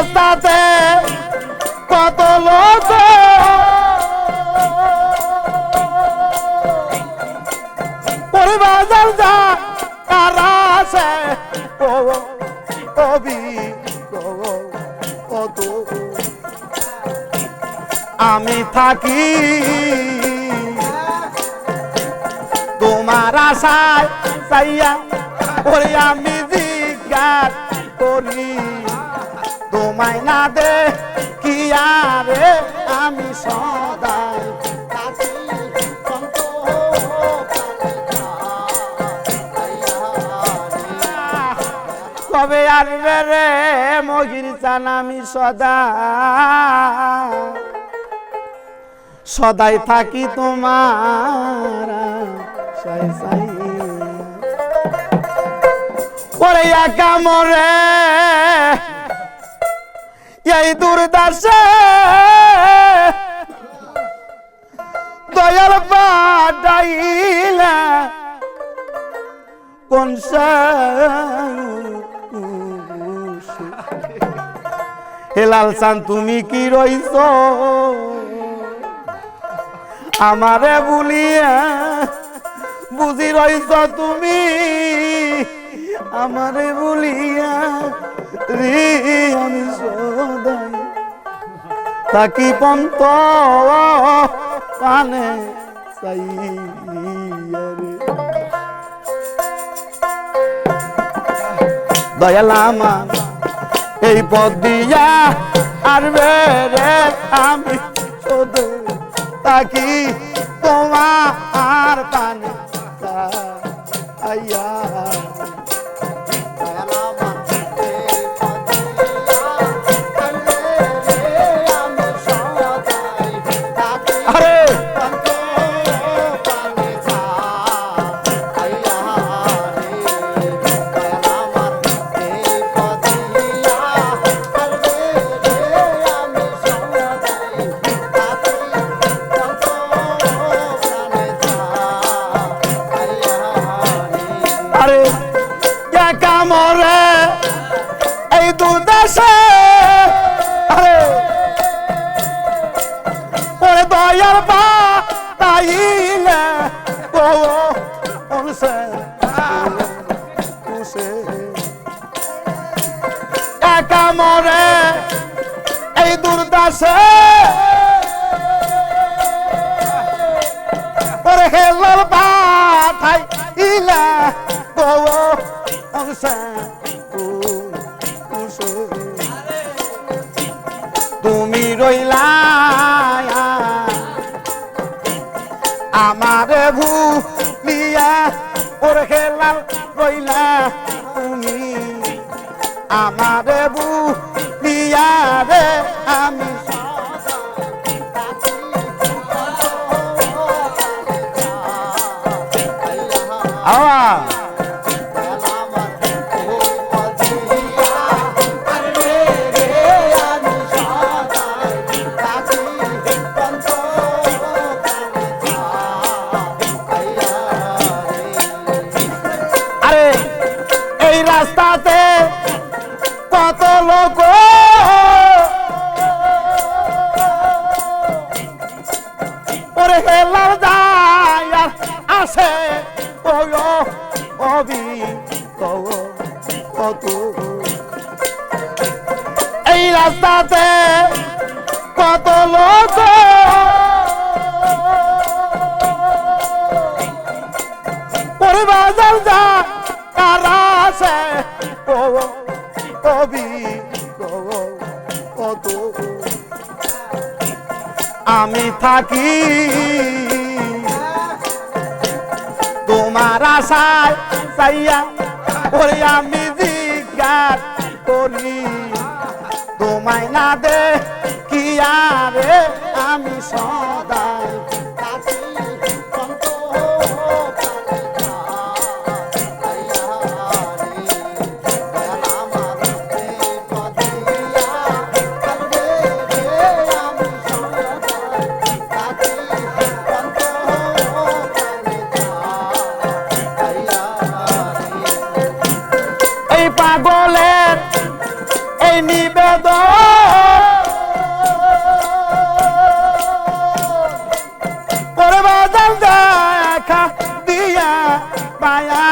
রাস্তাতে কত লোক। পরিবার যা কারা আছে কবি কত। আমি থাকি তোমার আশায় চাইয়া ওরে আমি জিজ্ঞাস করি। তোমায় না দে, কি আরে আমি সদাই কবে আসবে রে মগির চান আমি সদা সদাই থাকি তোমার ওরে একা মরে এই দুর্দাসে দয়াল পাঠাইলা কোন হেলাল চান তুমি কি রইছ? আমারে বলিয়া বুঝি রইছ তুমি? আমারে বলিয়া রে আমি সদাই তাকি পন্ত পানে চাইয়া রে। দয়ালামা এই পদ দিয়া আর রে আমি শুধু। তাকি তোমার পানে আইয়া দয়ার পা তাইলে ও অনসে উসে একা মরে এই দুর্দাসে ওরে হেলাল পাঠাই ইলা গো অংশা তুমি রইলা আমারে ভুলিয়া ওরে হেলাল রইলা তুমি। আমারে ভুলিয়া রে আমি আওয়া রাস্তাতে কত লোক। ওরে হেলার যায় আসে কত। এই রাস্তাতে কত লোক। পরিবার যা কারা আছে। কবি কত আমি থাকি তোমার আশায় চাইয়া ওরে আমি জিজ্ঞাস করি, তোমায় না দে কি আরে আমি সদাই দেখা দিয়া পায়া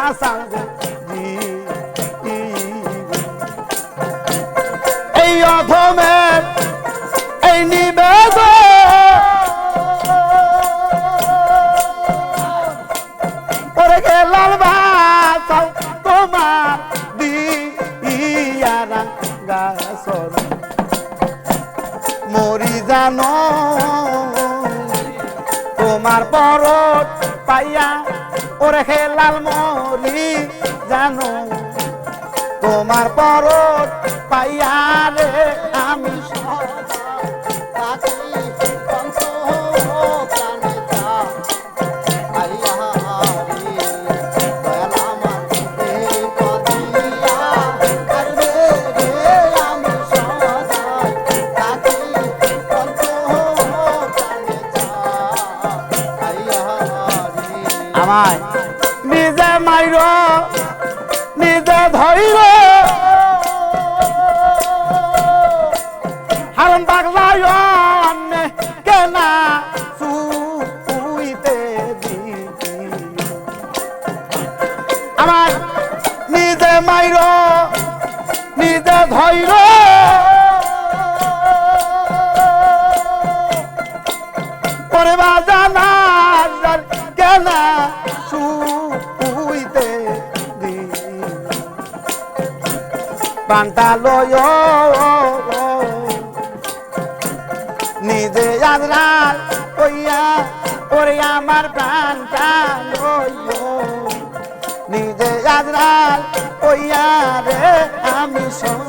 আসাম এই অধমের এই নিবেদন মরি জানো তোমার পরত পাইয়া ওরে খেলাল মরি জানো তোমার পরত পাইয়া রে আমি অন্যে কেনা সুইতে দিবি আমার নিজে মাইর, নিজে ধৈর পরে বাজানা কেনা সুইতে দি পান্তা লয় নিজে আজরাল কইয়া ওরে আমার প্রাণটা লয় নিজে আজরাল কইয়া রে আমি সব